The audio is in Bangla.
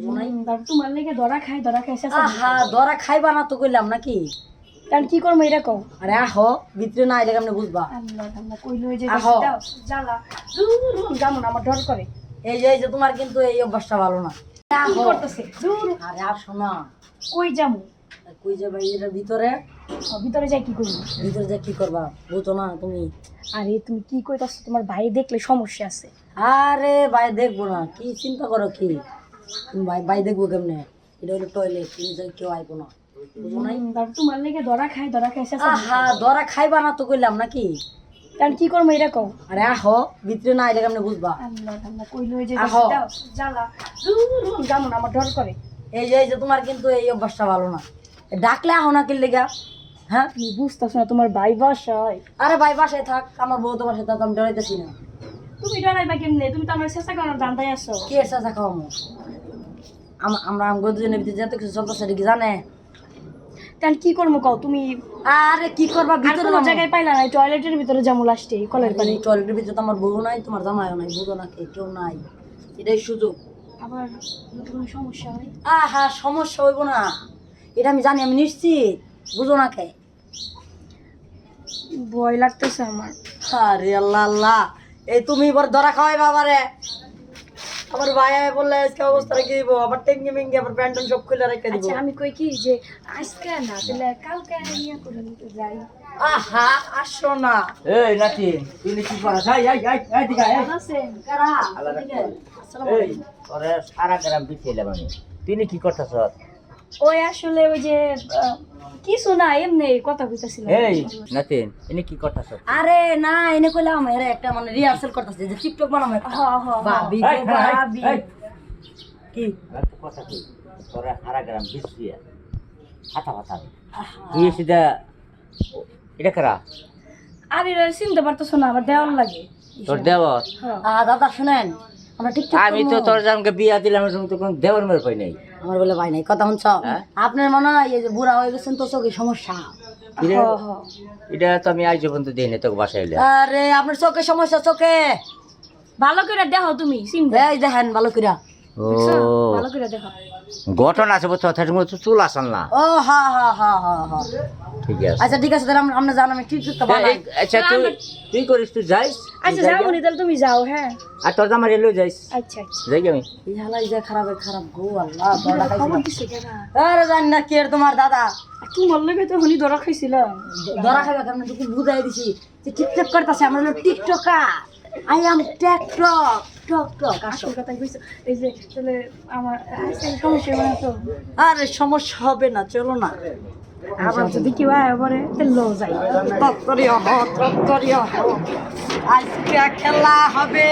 বুঝো নাই? তোমার লেগে ধরা খাই ধরা খাই আহা ধরা খাইবা না তো কইলাম নাকি? কারণ কি করব এটা কও। আরে আহ ভিতরে না এলে কেমনে বুঝবা? আল্লাহ আল্লাহ কইলো যে জ্বালা। দূর যেমন আমার ডর করে। এই যে এই যে তোমার কিন্তু এই অভ্যাসটা ভালো না। কি করতেছে? আরে আসো না কই যামু কই যে ভাই ভিতরে ভিতরে যাই কি করব? ভিতরে যে কি করবা? বুঝো না তুমি। আরে তুমি কি কইতাছো? তোমার ভাই দেখলে সমস্যা আছে। আরে ভাই দেখব না। কি চিন্তা করো কি? তুমি ভাই ভাই দেখব কেমনে? এটা হলো টয়লেট তুমি কেউ আইবো না। বুঝো নাই? হুম, তারপর তোমার লেগে ধরা খাই ধরা খাই শেষে আহা খাইবা না তো কইলাম নাকি? কারণ কি করব এটা কও। আরে আহ ভিতরে না এলে কেমনে বুঝবা? আল্লাহ আল্লাহ কইলো যে জ্বালা। দূর যেমন আমার ডর করে। এই যে এই যে তোমার কিন্তু এই অভ্যাসটা ভালো না। ডাকলে আহো না কিনলে গা হ্যাঁ? তুমি বুঝতেছো না তোমার ভাই বাসায়। আরে ভাই বাসায় থাক আমার বউ তোমার থাক আমি ডরাইতেছি না। তুমি ডরাইবা কেমনে? তুমি তো আমার চেষ্টা করার জানতাই আসো কি সাথে খাওয়ামো? আমরা আমগো দুজনের ভিতরে যত কিছু চলতেছে কি জানে? তাহলে কি করব কও তুমি আরে কি করবা ভিতরে কোনো জায়গায় পাইলা না টয়লেটের ভিতরে যাব লাস্টে কলের পানি? টয়লেটের ভিতরে তো আমার বউ নাই তোমার জামাইও নাই বুঝো না কে কেউ নাই। এটাই সুযোগ। আবার যদি কোনো সমস্যা হয়? আহা সমস্যা হইব না। এটা আমি জানি আমি নিশ্চিত। বুঝো না কে। ভয় লাগতেছে আমার। আরে আল্লাহ আল্লাহ। এই তুমি এবার ধরা খাওয়াই বাবারে আমার ভাই আয় বললে আজকে অবস্থা রেখে দিব আবার টেঙ্গি মেঙ্গি আবার প্যান্ট সব খুলে রেখে দিব। আচ্ছা আমি কই কি যে আজকে না তাহলে কালকে ইয়া করে নিতে যাই। আহা আসো না। এই নাতি তুই কি করাস এই এই এই এই দিকে এই আছেন? কারা? আলাদা আসসালামু এই আলাইকুম। তোরে সারা গ্রাম পিছিয়ে আমি। তুই কি করতেছ? ওই আসলে ওই যে কিছু না এমনি কথা কইতাছিলাম এই নাতিন ইনি কি করতেছ? আরে না এনে কইলাম এরা একটা মানে রিহার্সাল করতেছে যে টিকটক বানাবো একটা। হ হ হ। ভাবি ভাবি। কি? কথা কই তোরে সারা গ্রাম পিছিয়ে হাতা হাতা। তুই সিধা এটা করা? আর এরা চিনতে পারতেছো না আমার দেওয়ার লাগে। তোর দেওয়ার হ্যাঁ। দাদা শুনেন আমরা টিকটক আমি তো। তোর জামকে বিয়া দিলাম তুমি তো কোনো দেওয়ার মেরে পাই নাই। আমার বলে ভাই নাই কথা শুনছ? হ্যাঁ? আপনার মনে হয় এই যে বুড়া হয়ে গেছেন তো চোখে সমস্যা? কি রে? হ হ এটা তো আমি আজ পর্যন্ত দিই না তোকে বাসায় এলে। আরে আপনার চোখে সমস্যা চোখে। ভালো করে দেখো তুমি সিম ভাই দেখেন ভালো করে ও। ভালো করে দেখো গঠন আছে বুঝছ তার মধ্যে চুল আসান না। ও হা হা হা হা হা। ঠিক আছে। আচ্ছা ঠিক আছে তাহলে আমরা- আমরা জানাম টিকটকটা এই- বানাই। আচ্ছা তুই তুই করিস তুই যাইস আচ্ছা যাও নি তাহলে তুমি যাও হ্যাঁ। আর তোর জামার এলো যাইস। আচ্ছা আচ্ছা। যাই আমি। এই হালাই যে খারাপ খারাপ গো আল্লাহ বড় খবর খাইছি দিছে কেনা? আরে জানি না কে তোমার দাদা। তোমার লগে তো হনি ধরা খাইছিলাম। ধরা খাবে কেমন? তোকে বুঝাই দিছি। যে টিকটক করতেছে আমরা TikToker. I am tech talk talk talk আসল কথা কইছো এই যে তাহলে আমার আজকে সমস্যা হবে তো। আরে সমস্যা হবে না চলো না। আবার যদি কেউ আয় পরে লো যাই। তত্তরি হ তত্তরি হ। আজকে খেলা হবে।